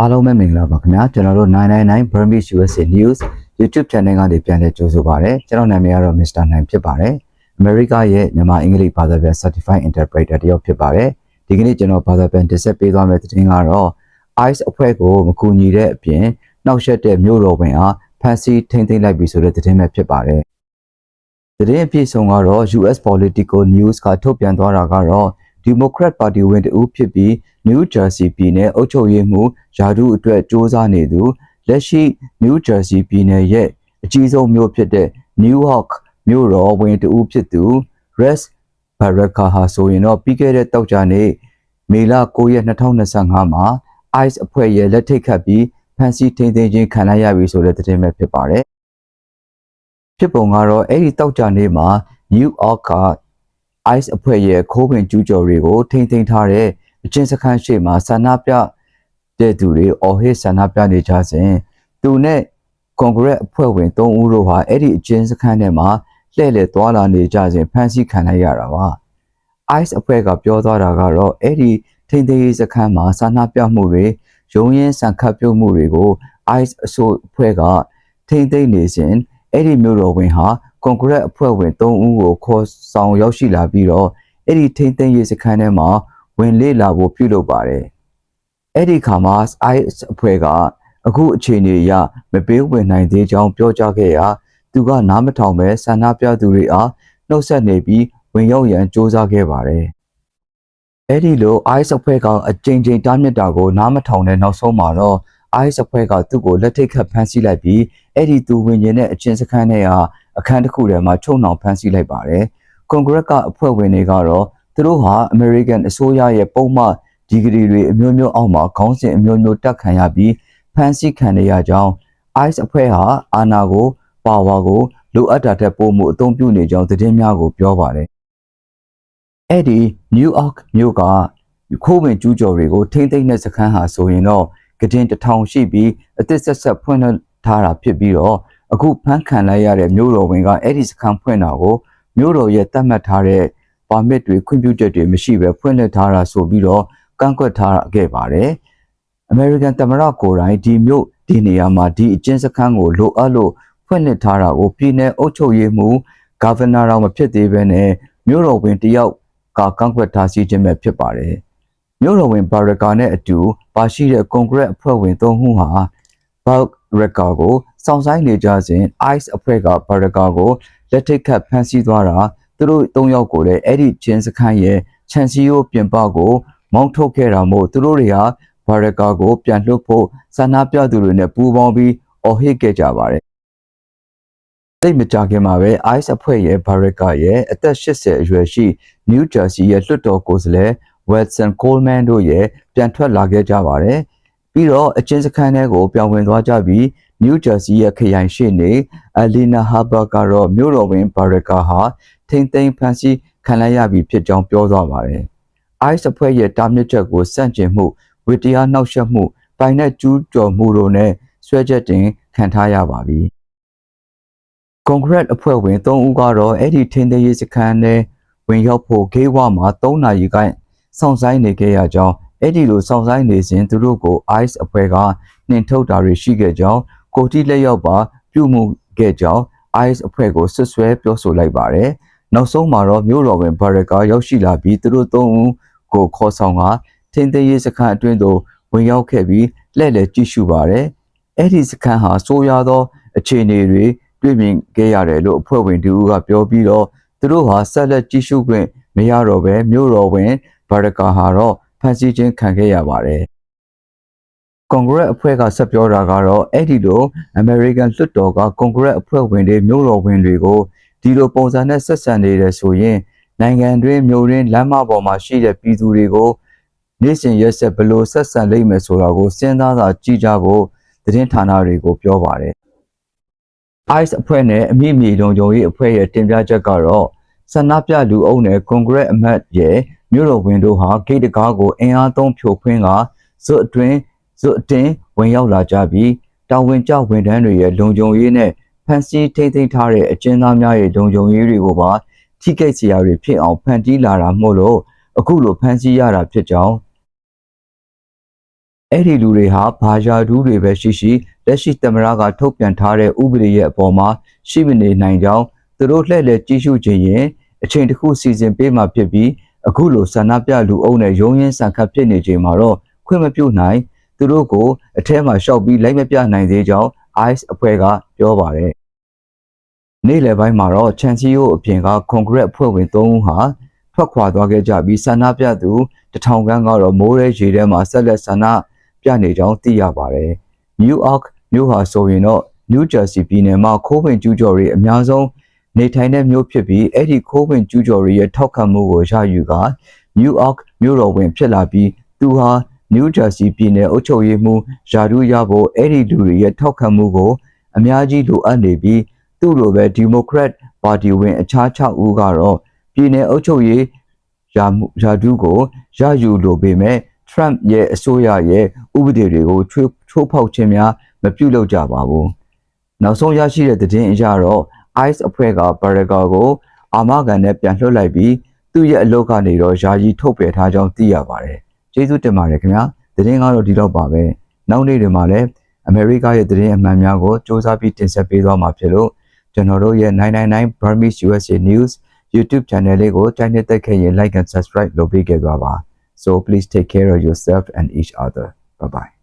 အားလုံးပဲမင်္ဂလာပါခင်ဗျာကျွန်တော်တို့999 Burmese USA News YouTube Channel ကနေပြန်လည်ကြိုဆိုပါရစေကျွန်တော်နာမည်ကတော့ Mr. နိုင်ဖြစ်ပါတယ်အမေရိကရဲ့မြန်မာအင်္ဂလိပ်ဘာသာပြန် Certified Interpreter တယောက်ဖြစ်ပါတယ်ဒီကနေ့ကျွန်တော်ဘာသာပြန်တင်ဆက်ပေးသွားမယ့်သတင်းကတော့ ICE အဖွဲ့ကိုမကူညီတဲ့အပြင်နှောက်ယှက်တဲ့မြို့တော်ဝင်အားဖမ်းဆီးထိန်းသိမ်းလိုက်ပြီဆိုတဲ့သတင်းပဲဖြစ်ပါတယ်သတင်းအပြည့်စုံကတော့ US Political News ကထုတ်ပြန်သွားတာကတော့ Democrat Party ဝင်တဦးဖြစ်ပြီး New Jersey ပြည်နယ်အုပ်ချုပ်ရေးမှူးယာဒူအတွက်စ조사နေသူလက်ရှိ New Jersey ပြည်နယ်ရဲ့အကြီးဆုံးမြို့ဖြစ်တဲ့ New York မြို့တော်ဝင်တဦးဖြစ်သူ Rex Baraka ဟာဆိုရင်တော့ပြီးခဲ့တဲ့တောက်ကြနေ့မေလ9ရက်2025မှာ ICE အဖွဲ့ရဲ့လက်ထိတ်ခတ်ပြီးဖမ်းဆီးထိန်းသိမ်းခြင်းခံလိုက်ရပြီဆိုတဲ့သတင်းပဲဖြစ်ပါတယ်ဖြစ်ပုံကတော့အဲ့ဒီတောက်ကြနေ့မှာ New York က ICE အဖွဲ့ရဲ့ခိုးဝင်ကျူးကျော်တွေကိုထိန်းသိမ်းထားတဲ့ အကျဉ်းစခန်းရှိမှာဆန္ဒပြတဲ့သူတွေအော်ဟစ်ဆန္ဒပြနေကြစဉ်သူနဲ့ကွန်ဂရက်အဖွဲ့ဝင်3ဦးတို့ဟာအဲ့ဒီအကျဉ်းစခန်းထဲမှာလှည့်လည်သွားလာနေကြစဉ်ဖမ်းဆီးခံလိုက်ရတာပါ ICE အဖွဲ့ကပြောသွားတာကတော့အဲ့ဒီထိန်းသိမ်းရေးစခန်းမှာဆန္ဒပြမှုတွေရုံးရင်းဆန်ခတ်ပြုတ်မှုတွေကို ICE အစိုးအဖွဲ့ကထိန်းသိမ်းနေစဉ်အဲ့ဒီမျိုးတော်ဝင်ဟာကွန်ဂရက်အဖွဲ့ဝင်3ဦးကိုခေါ်ဆောင်ရောက်ရှိလာပြီးတော့အဲ့ဒီထိန်းသိမ်းရေးစခန်းထဲမှာ ဝင်လေ့လာဖို့ပြုလုပ်ပါတယ်။အဲ့ဒီခါမှာ ICE အဖွဲ့ကအခုအခြေအနေအရမပေးဝင်နိုင်သေးကြောင်းပြောကြားခဲ့ရာသူကနားမထောင်ပဲဆန္ဒပြသူတွေအားနှုတ်ဆက်နေပြီးဝင်ရောက်ရန်စ조사ခဲ့ပါတယ်။အဲ့ဒီလို ICE အဖွဲ့ကအကြိမ်ကြိမ်တားမြစ်တာကိုနားမထောင်တဲ့နောက်ဆုံးမှာတော့ ICE အဖွဲ့ကသူ့ကိုလက်ထိတ်ခတ်ဖမ်းဆီးလိုက်ပြီးအဲ့ဒီသူဝင်ကျင်တဲ့အချင်းစခန်းထဲကအခန်းတစ်ခုထဲမှာချုံနှောင်ဖမ်းဆီးလိုက်ပါတယ်။ကွန်ဂရက်ကအဖွဲ့ဝင်တွေကတော့ သူတို့ဟာ American အစိုးရရဲ့ပုံမှန်ဒီဂရီတွေအမျိုးမျိုးအောက်မှာခေါင်းစဉ်အမျိုးမျိုးတက်ခံရပြီးဖမ်းဆီးခံရကြောင်း ICE အဖွဲ့ဟာအာဏာကိုပါဝါကိုလိုအပ်တာထက်ပိုမိုအသုံးပြုနေကြောင်းသတင်းများကိုပြောပါတယ်။အဲ့ဒီ New York မြို့ကခိုးဝင်ကျူးကျော်တွေကိုထိမ့်သိမ့်တဲ့စခန်းဟာဆိုရင်တော့ကတင်တစ်ထောင်ရှိပြီးအသစ်ဆက်ဆက်ဖွင့်ထားတာဖြစ်ပြီးတော့အခုဖမ်းခံလိုက်ရတဲ့မြို့တော်ဝင်ကအဲ့ဒီစခန်းဖွင့်တာကိုမြို့တော်ရဲ့တတ်မှတ်ထားတဲ့ ပါမစ်တွေခွင့်ပြုချက်တွေမရှိဘဲဖွင့်လှစ်ထားတာဆိုပြီးတော့ကန့်ကွက်ထားခဲ့ပါတယ်။ American သမ္မတကိုယ်တိုင်ဒီမြို့ဒီနေရာမှာဒီအကျဉ်းစခန်းကိုလိုအပ်လို့ဖွင့်လှစ်ထားတာကိုပြည်내အုပ်ချုပ်ရေးမှူးဂါဗနာတော်မဖြစ်သေးဘဲနဲ့မြို့တော်ဝင်တယောက်ကကန့်ကွက်ထားစီခြင်းပဲဖြစ်ပါတယ်။မြို့တော်ဝင်ဘာရကာနဲ့အတူပါရှိတဲ့ကွန်ဂရက်အဖွဲ့ဝင်၃ဦးဟာဘာရကာကိုစောင့်ဆိုင်နေကြစဉ် ICE အဖွဲ့ကဘာရကာကိုလက်ထိတ်ခတ်ဖမ်းဆီးသွားတာ သူတို့၃ယောက်ကိုလည်းအဲ့ဒီချင်းစခန်းရဲ့ခြံစည်းရိုးပြင်ပကို မောင်းထုတ်ခဲ့တာမို့သူတို့တွေဟာဘာရကာကို ပြန်လွှတ်ဖို့ဆန္ဒပြသူတွေနဲ့ပူးပေါင်းပြီးအော်ဟစ်ခဲ့ကြပါတယ်စိတ်မကြခင်မှာပဲ ICE အဖွဲ့ရဲ့ဘာရကာရဲ့အသက်80အရွယ်ရှိ New Jersey ရဲ့လွှတ်တော်ကိုယ်စားလှယ် Wilson Coleman တို့ရဲ့ပြန်ထွက်လာခဲ့ကြပါတယ်ပြီးတော့အချင်းစခန်းထဲကိုပြောင်းဝင်သွားကြပြီး New Jersey ရဲ့ခရိုင်ရှိနေ Alina Harper ကတော့မြို့တော်ဝင်ဘာရကာဟာ ထိမ့်သိမ်းဖန်ဆီးခံလိုက်ရပြီဖြစ်ကြောင်းပြောသွားပါတယ်။ ICE အဖွဲ့ရဲ့တားမြစ်ချက်ကိုစန့်ကျင်မှုဝတ္တရားနှောက်ယှက်မှုပိုင်နဲ့ကျူးကျော်မှုတို့နဲ့ဆွဲချက်တင်ခံထားရပါပြီ။ကွန်ဂရက်အဖွဲ့ဝင်၃ဦးကတော့အဲ့ဒီထင်းသေးရေးစခန်းထဲဝင်ရောက်ဖို့ဂိတ်ဝမှာ၃နာရီခန့်စောင့်ဆိုင်နေခဲ့ရကြောင်းအဲ့ဒီလိုစောင့်ဆိုင်နေစဉ်သူတို့ကို ICE အဖွဲ့ကနှင်ထုတ်တာတွေရှိခဲ့ကြောင်းကိုတီလက်ရောက်ပါပြုမှုခဲ့ကြောင်း ICE အဖွဲ့ကိုဆွဆွဲပြောဆိုလိုက်ပါတယ်။ နောက်ဆုံးမှာတော့မြို့တော်ဝင်ဘာရကာရောက်ရှိလာပြီးသူတို့သုံးဦးကိုခေါ်ဆောင်ကထင်းသေးရေးစခန်းအတွင်းသို့ဝင်ရောက်ခဲ့ပြီးလှည့်လည်ကြည့်ရှုပါတယ်။အဲ့ဒီစခန်းဟာဆိုးရွားသောအခြေအနေတွေတွေ့မြင်ခဲ့ရတယ်လို့အဖွဲ့ဝင်တူကပြောပြီးတော့သူတို့ဟာဆက်လက်ကြည့်ရှုခွင့်မရတော့ဘဲမြို့တော်ဝင်ဘာရကာဟာတော့ဖမ်းဆီးခြင်းခံခဲ့ရပါတယ်။ကွန်ဂရက်အဖွဲ့ကဆက်ပြောတာကတော့အဲ့ဒီလို American လွှတ်တော်ကကွန်ဂရက်အဖွဲ့ဝင်တွေမြို့တော်ဝင်တွေကို ဒီလိုပုံစံနဲ့ဆက်ဆံနေတယ်ဆိုရင်နိုင်ငံတွင်းမြို့ရင်းလမ်းမပေါ်မှာရှိတဲ့ပြည်သူတွေကိုနေ့စဉ်ရက်ဆက်ဘယ်လိုဆက်ဆံလိမ့်မယ်ဆိုတာကိုစဉ်းစားစာကြည့်ကြဖို့သတင်းဌာနတွေကိုပြောပါတယ် ICE အဖွဲ့နဲ့အမိမြေလုံခြုံရေးအဖွဲ့ရဲ့တင်ပြချက်ကတော့ဆန္ဒပြလူအုပ်နဲ့ကွန်ဂရက်အမတ်ရဲ့မြို့တော်ဝင်တို့ဟာဂိတ်တကားကိုအင်အားသုံးဖြိုခွင်းကဇွတ်အတွင်းဇွတ်အတင်းဝင်ရောက်လာကြပြီးတာဝန်ကျဝန်ထမ်းတွေရဲ့လုံခြုံရေးနဲ့ ဖန်ဆီးထိမ့်သိမ်းထားတဲ့အကျဉ်းသားများရဲ့လုံခြုံရေးတွေကိုပါထိကိတ်စရာတွေဖြစ်အောင်ဖန်တီးလာတာမို့လို့အခုလိုဖန်ဆီးရတာဖြစ်ကြောင်းအဲ့ဒီလူတွေဟာဘာယာဒူးတွေပဲရှိရှိလက်ရှိသမရကထုတ်ပြန်ထားတဲ့ဥပဒေရဲ့အပေါ်မှာရှိမနေနိုင်ကြောင်းသူတို့လှည့်လည်ကြီးစုခြင်းရင်အချိန်တစ်ခုစီစဉ်ပေးမှဖြစ်ပြီးအခုလိုဆန္ဒပြလူအုပ်နဲ့ရုံးရင်းဆန်ခတ်ဖြစ်နေချိန်မှာတော့ခွင့်မပြုနိုင်သူတို့ကိုအထက်မှာရှောက်ပြီးလိုက်မပြနိုင်သေးကြောင်း ICE အဖွဲ့ကပြောပါတယ်နေ့လယ်ပိုင်းမှာတော့ချန်စီယိုအပြင်ကကွန်ဂရက်အဖွဲ့ဝင်၃ဦးဟာထွက်ခွာသွားခဲ့ကြပြီးဆန္ဒပြသူတထောင်ခန်းကတော့မိုးရဲရေထဲမှာဆက်လက်ဆန္ဒပြနေကြောင်းသိရပါတယ်။ New York မြို့ဟာဆိုရင်တော့ New Jersey ပြည်နယ်မှာခိုးဝင်ကျူးကျော်တွေအများဆုံးနေထိုင်တဲ့မြို့ဖြစ်ပြီးအဲ့ဒီခိုးဝင်ကျူးကျော်တွေရဲ့ထောက်ခံမှုကိုရယူက New York မြို့တော်ဝင်ဖြစ်လာပြီးသူဟာ New Jersey ပြည်နယ်အုပ်ချုပ်ရေးမှူးယာဒူးရဖို့အဲ့ဒီလူတွေရဲ့ထောက်ခံမှုကိုအများကြီးလိုအပ်နေပြီးသူ့လိုပဲ Democrat ပါတီဝင်အခြား6ဦးကတော့ပြည်နယ်အုပ်ချုပ်ရေးယာမှုယာဒူးကိုရယူလိုပေမဲ့ Trump ရဲ့အစိုးရရဲ့ဥပဒေတွေကိုချိုးချိုးဖောက်ခြင်းများမပြုလုပ်ကြပါဘူး။နောက်ဆုံးရရှိတဲ့သတင်းအရတော့ ICE အဖွဲ့ကဘာရကာကိုအာမခံနဲ့ပြန်လွှတ်လိုက်ပြီးသူ့ရဲ့အလုပ်ကနေတော့ယာယီထုတ်ပယ်ထားကြောင်းသိရပါတယ်။ ကျေးဇူးတင်ပါတယ်ခင်ဗျာ။သတင်းကတော့ဒီတော့ပါပဲ။နောက်နေ့တွေမှာလည်းအမေရိကရဲ့သတင်းအမှန်များကိုစ조사ပြီးတင်ဆက်ပေးသွားမှာဖြစ်လို့ကျွန်တော်တို့ရဲ့999 Burmese USA News YouTube channel လေးကိုတိုင်းနဲ့တက်ခဲ့ရင် like and subscribe လုပ်ပေးခဲ့သွားပါ so please take care of yourself and each other bye bye